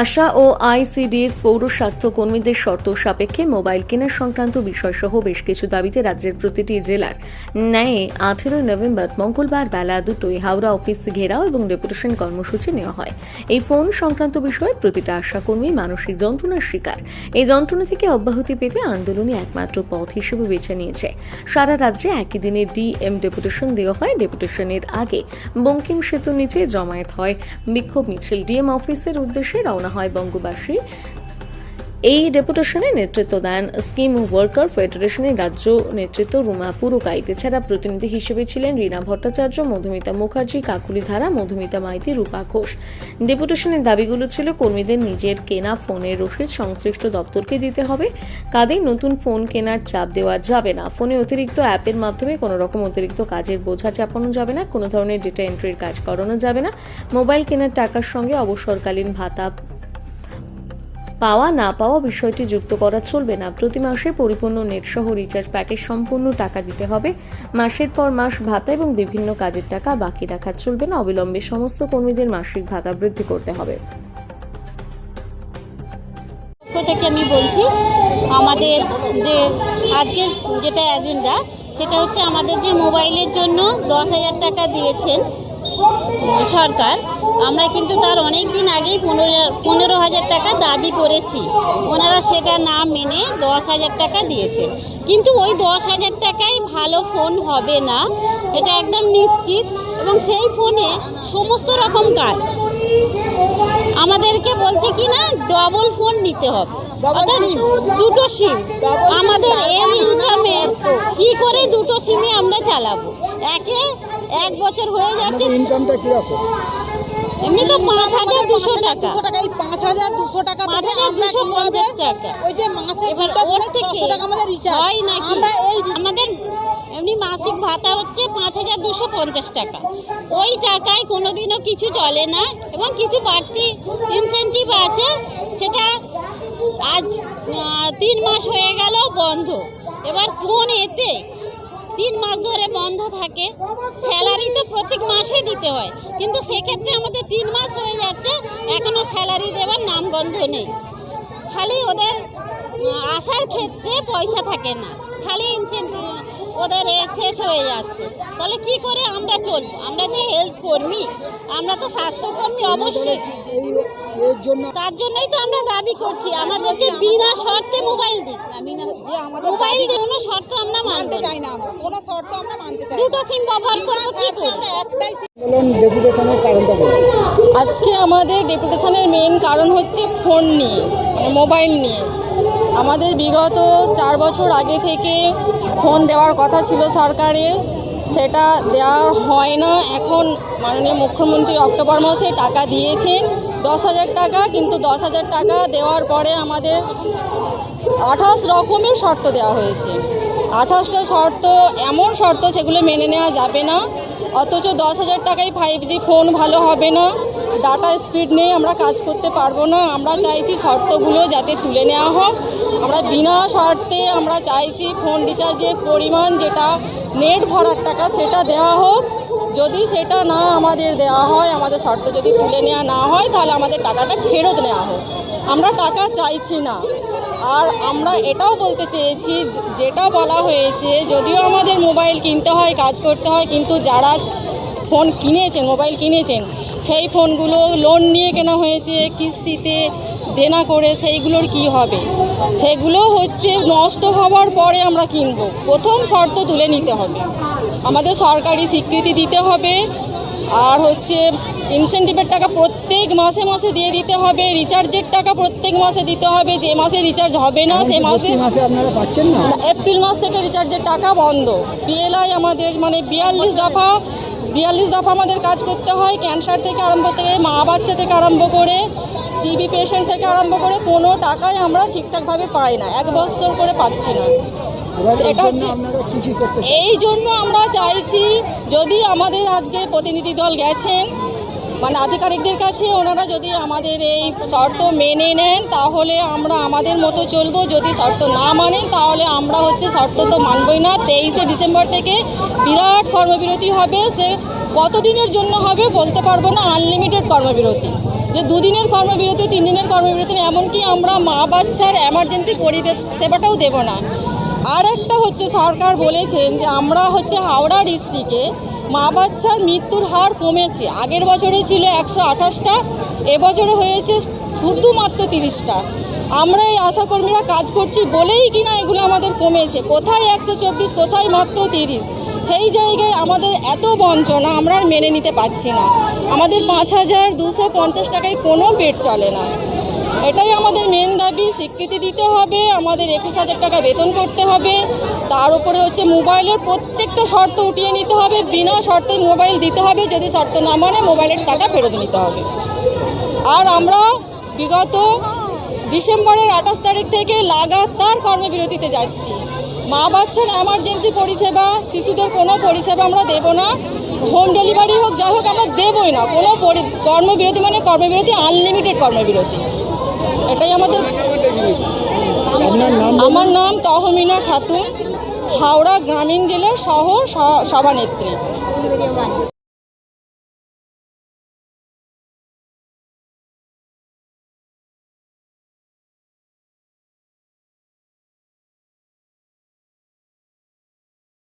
আশা ও ICDS পৌর স্বাস্থ্য কর্মীদের শর্ত সাপেক্ষে মোবাইল কেনার সংক্রান্ত বিষয়সহ বেশ কিছু দাবিতে রাজ্যের প্রতিটি জেলার ন্যায় আঠেরোই নভেম্বর মঙ্গলবার বেলা দুটোই হাওড়া অফিস ঘেরাও এবং ডেপুটেশন কর্মসূচি নেওয়া হয়। এই ফোন সংক্রান্ত বিষয়ে প্রতিটা আশাকর্মী মানসিক যন্ত্রণার শিকার। এই যন্ত্রণা থেকে অব্যাহতি পেতে আন্দোলনই একমাত্র পথ হিসেবে বেছে নিয়েছে। সারা রাজ্যে একই দিনে ডিএম ডেপুটেশন দেওয়া হয়। ডেপুটেশনের আগে বঙ্কিম সেতুর নিচে জমায়েত হয় বিক্ষোভ মিছিল। ডিএম অফিসের উদ্দেশ্যে রওনা হয় বঙ্গবাসী। এই ডেপুটেশনে নেতৃত্ব দেন স্কিম ওয়ার্কার ফেডারেশনের রাজ্য নেতৃত্ব রুমা পুরকাইত এছাড়া প্রতিনিধি হিসেবে ছিলেন রীনা ভট্টাচার্য, মধুমিতা মুখার্জি কাকুলি ধারা মধুমিতা মাইতি, রূপা ঘোষ। ডেপুটেশনের দাবিগুলো ছিল কর্মীদের নিজের কেনা ফোনের রসিদ সংশ্লিষ্ট দপ্তরকে দিতে হবে। কাঁধে নতুন ফোন কেনার চাপ দেওয়া যাবে না। ফোনে অতিরিক্ত অ্যাপের মাধ্যমে কোনো রকম অতিরিক্ত কাজের বোঝা চাপানো যাবে না। কোনো ধরনের ডেটা এন্ট্রির কাজ করানো যাবে না। মোবাইল কেনার টাকার সঙ্গে অবসরকালীন ভাতা পাওয়া না পাওয়া বিষয়টি যুক্ত করা চলবে না। প্রতি মাসে পরিপূর্ণ নেট সহ রিচার্জ প্যাকেজ সম্পূর্ণ টাকা দিতে হবে। মাসের পর মাস ভাতা এবং বিভিন্ন কাজের টাকা বাকি রাখা চলবে না। অবিলম্বে সমস্ত কর্মীদের মাসিক ভাতা বৃদ্ধি করতে হবে। থেকে আমি বলছি, আমাদের যে আজকে যেটা এজেন্ডা সেটা হচ্ছে আমাদের যে মোবাইলের জন্য দশ হাজার টাকা দিয়েছেন সরকার। আমরা কিন্তু তার অনেক দিন আগেই পনেরো পনেরো হাজার টাকা দাবি করেছি। ওনারা সেটা না মেনে দশ হাজার টাকা দিয়েছেন। কিন্তু ওই দশ হাজার টাকায় ভালো ফোন হবে না এটা একদম নিশ্চিত। এবং সেই ফোনে সমস্ত রকম কাজ। আমাদেরকে বলছে কি না ডবল ফোন নিতে হবে। দুটো সিম আমাদের এই ইনকামে কি করে দুটো সিমে আমরা চালাবো? একে এক বছর হয়ে যাচ্ছে। ইনকামটা কীরকম? এমনি তো পাঁচ হাজার দুশো টাকা। এই পাঁচ হাজার দুশো টাকা পাঁচ হাজার দুশো পঞ্চাশ টাকা। ওই যে মাসে এবার ওর থেকে 600 টাকা আমাদের রিচার্জ হয় নাকি? আমরা এই আমাদের এমনি মাসিক ভাতা হচ্ছে পাঁচ হাজার দুশো পঞ্চাশ টাকা। ওই টাকায় কোনোদিনও কিছু চলে না এবং কিছু বাড়তি ইনসেন্টিভ আছে সেটা আজ তিন মাস হয়ে গেল বন্ধ। এবার কোন এতে তিন মাস ধরে বন্ধ থাকে। স্যালারি তো প্রত্যেক মাসে দিতে হয়। কিন্তু সেক্ষেত্রে আমাদের তিন মাস হয়ে যাচ্ছে এখনও স্যালারি দেওয়ার নাম নামগন্ধ নেই। খালি ওদের আসার ক্ষেত্রে পয়সা থাকে না। খালি ইনসেন্টিভ ওদের শেষ হয়ে যাচ্ছে। তাহলে কি করে আমরা চলবো? আমরা যে হেলথ কর্মী আমরা তো স্বাস্থ্যকর্মী অবশ্যই। এর জন্য তার জন্যই তো আমরা দাবি করছি। আমাদেরকে বিনা শর্তে মোবাইল দিন। মোবাইল দিয়ে কোনো শর্ত আমরা মানতে চাই না কোনো শর্ত আমরা মানতে চাই দুটো সিম ব্যবহার করব কি শর্তে একটাই আন্দোলন ডেপুটেশনের কারণটা বলুন। আজকে আমাদের ডেপুটেশনের মেন কারণ হচ্ছে ফোন নিয়ে মানে মোবাইল নিয়ে। আমাদের বিগত চার বছর আগে থেকে ফোন দেওয়ার কথা ছিল সরকারের। সেটা দেওয়া হয় না। এখন মাননীয় মুখ্যমন্ত্রী অক্টোবর মাসে টাকা দিয়েছেন। দশ হাজার টাকা, কিন্তু দশ হাজার টাকা দেওয়ার পরে আমাদের আঠাশ রকমের শর্ত দেওয়া হয়েছে। আঠাশটা শর্ত, এমন শর্ত সেগুলো মেনে নেওয়া যাবে না। অথচ দশ হাজার টাকায় ফাইভ জি ফোন ভালো হবে না। ডাটা স্পিড নেই আমরা কাজ করতে পারব না। আমরা চাইছি শর্তগুলো যাতে তুলে নেওয়া হোক। আমরা বিনা শর্তে আমরা চাইছি ফোন রিচার্জের পরিমাণ যেটা নেট ভরার টাকা সেটা দেওয়া হোক। যদি সেটা না আমাদের দেওয়া হয়, আমাদের শর্ত যদি তুলে নেওয়া না হয়, তাহলে আমাদের টাকাটা ফেরত নেওয়া হোক। আমরা টাকা চাইছি না। আর আমরা এটাও বলতে চেয়েছি যেটা বলা হয়েছে, যদিও আমাদের মোবাইল কিনতে হয়, কাজ করতে হয়, কিন্তু যারা ফোন কিনেছেন, মোবাইল কিনেছেন, সেই ফোনগুলো লোন নিয়ে কেনা হয়েছে, কিস্তিতে দেনা করে সেইগুলোর কি হবে? সেগুলো হচ্ছে নষ্ট হওয়ার পরে আমরা কিনবো। প্রথম শর্ত তুলে নিতে হবে। আমাদের সরকারি স্বীকৃতি দিতে হবে। আর হচ্ছে ইনসেন্টিভের টাকা প্রত্যেক মাসে মাসে দিয়ে দিতে হবে। রিচার্জের টাকা প্রত্যেক মাসে দিতে হবে। যে মাসে রিচার্জ হবে না সে মাসে মাসে আপনারা পাচ্ছেন না। এপ্রিল মাস থেকে রিচার্জের টাকা বন্ধ। পিএলআই আমাদের মানে বিয়াল্লিশ দফা বিয়াল্লিশ দফা আমাদের কাজ করতে হয়। ক্যান্সার থেকে আরম্ভ থেকে মা বাচ্চা থেকে আরম্ভ করে টিবি পেশেন্ট থেকে আরম্ভ করে কোনো টাকাই আমরা ঠিকঠাকভাবে পাই না। এক বছর করে পাচ্ছি না। এটা হচ্ছে-? এই জন্য আমরা চাইছি যদি আমাদের আজকে প্রতিনিধি দল গেছেন মানে আধিকারিকদের কাছে ওনারা যদি আমাদের এই শর্ত মেনে নেন তাহলে আমরা আমাদের মতো চলবো। যদি শর্ত না মানেন তাহলে আমরা হচ্ছে শর্ত তো মানবই না। তেইশে ডিসেম্বর থেকে বিরাট কর্মবিরতি হবে। সে কতদিনের জন্য হবে বলতে পারব না। আনলিমিটেড কর্মবিরতি। যে দুদিনের কর্মবিরতি তিন দিনের কর্মবিরতি এমনকি আমরা মা বাচ্চার এমার্জেন্সি পরিবেশ সেবাটাও দেব না। আর একটা হচ্ছে সরকার বলেছেন যে আমরা হচ্ছে হাওড়া ডিস্ট্রিক্টে মা বাচ্চার মৃত্যুর হার কমেছে। আগের বছরে ছিল একশো আঠাশটা, এবছরে হয়েছে শুধুমাত্র তিরিশটা। আমরা এই আশাকর্মীরা কাজ করছি বলেই কিনা এগুলো আমাদের কমেছে। কোথায় একশো চব্বিশ, কোথায় মাত্র তিরিশ? সেই জায়গায় আমাদের এত বঞ্চনা আমরা আর মেনে নিতে পারছি না। আমাদের পাঁচ হাজার দুশো পঞ্চাশ টাকায় কোনো পেট চলে না। এটাই আমাদের মেন দাবি, স্বীকৃতি দিতে হবে, আমাদের একুশ হাজার টাকা বেতন করতে হবে। তার উপরে হচ্ছে মোবাইলের প্রত্যেকটা শর্ত উঠিয়ে নিতে হবে, বিনা শর্তে মোবাইল দিতে হবে, যদি শর্ত না মানে মোবাইলের টাকা ফেরত নিতে হবে। আর আমরা বিগত ডিসেম্বরের আঠাশ তারিখ থেকে লাগাতার কর্মবিরতিতে যাচ্ছি। মা বাচ্চার এমার্জেন্সি পরিষেবা শিশুদের কোনো পরিষেবা আমরা দেব না। হোম ডেলিভারি হোক যাই হোক আমরা দেবই না। কোনো পরি- কর্মবিরতি মানে কর্মবিরতি আনলিমিটেড কর্মবিরতি। এটাই আমাদের আমার নাম তহমিনা খাতুন হাওড়া গ্রামীণ জেলার শহর স- সভানেত্রী।